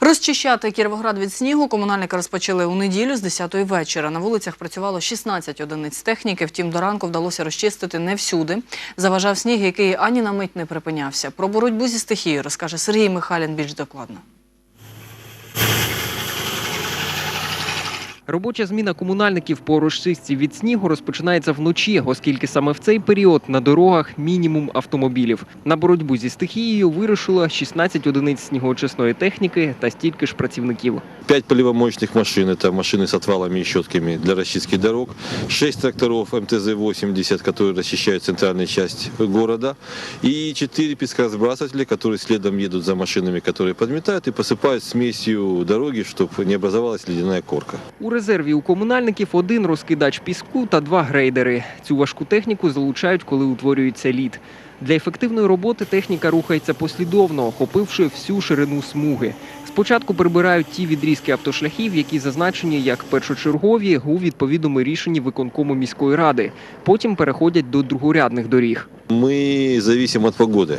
Розчищати Кіровоград від снігу комунальники розпочали у неділю з 10-ї вечора. На вулицях працювало 16 одиниць техніки, втім до ранку вдалося розчистити не всюди. Заважав сніг, який ані на мить не припинявся. Про боротьбу зі стихією розкаже Сергій Михайлін більш докладно. Робоча зміна комунальників по розчистці від снігу розпочинається вночі, оскільки саме в цей період на дорогах мінімум автомобілів. На боротьбу зі стихією вирушило 16 одиниць снігоочисної техніки та стільки ж працівників. Пять поливомоечных машин, это машины с отвалами и щетками для расчистки дорог, шесть тракторов МТЗ-80, которые расчищают центральную часть города, и четыре пескосбрасывателя, которые следом едут за машинами, которые подметают и посыпают смесью дороги, чтобы не образовалась ледяная корка. Резерві у комунальників один розкидач піску та два грейдери. Цю важку техніку залучають, коли утворюється лід. Для ефективної роботи техніка рухається послідовно, охопивши всю ширину смуги. Спочатку прибирають ті відрізки автошляхів, які зазначені як першочергові у відповідному рішенні виконкому міської ради. Потім переходять до другорядних доріг. Мы зависим от погоды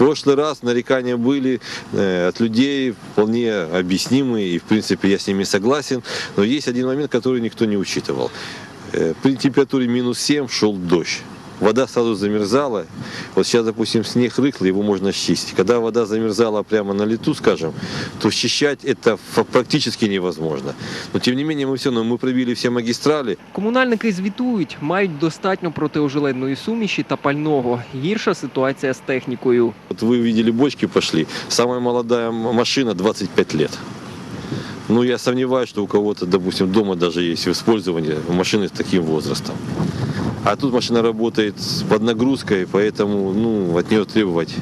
В прошлый раз нарекания были э, от людей вполне объяснимые, и в принципе я с ними согласен. Но есть один момент, который никто не учитывал. Э, При температуре минус 7 шел дождь. Вода сразу замерзала. Вот сейчас, допустим, снег рыхлый, его можно счистить. Когда вода замерзала прямо на лету, скажем, то счищать это фа- практически невозможно. Но тем не менее мы все равно мы пробили все магистрали. Комунальники звітують, мають достатньо протиожеледної суміші та пального. Гірша ситуація з технікою. Вот вы видели, бочки пошли. Самая молодая м- машина 25 лет. Ну, я сомневаюсь, что у кого-то, допустим, дома даже есть в использовании машины с таким возрастом. А тут машина работает под нагрузкой, поэтому ну, от нее требовать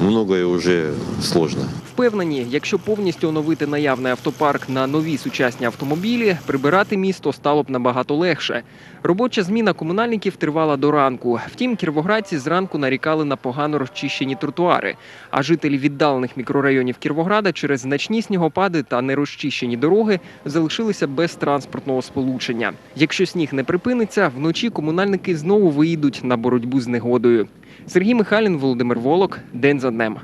многое уже сложно. Впевнені, якщо повністю оновити наявний автопарк на нові сучасні автомобілі, прибирати місто стало б набагато легше. Робоча зміна комунальників тривала до ранку. Втім, кіровоградці зранку нарікали на погано розчищені тротуари. А жителі віддалених мікрорайонів Кіровограда через значні снігопади та нерозчищені дороги залишилися без транспортного сполучення. Якщо сніг не припиниться, вночі комунальники знову виїдуть на боротьбу з негодою. Сергій Михайлін, Володимир Волок, день за днем.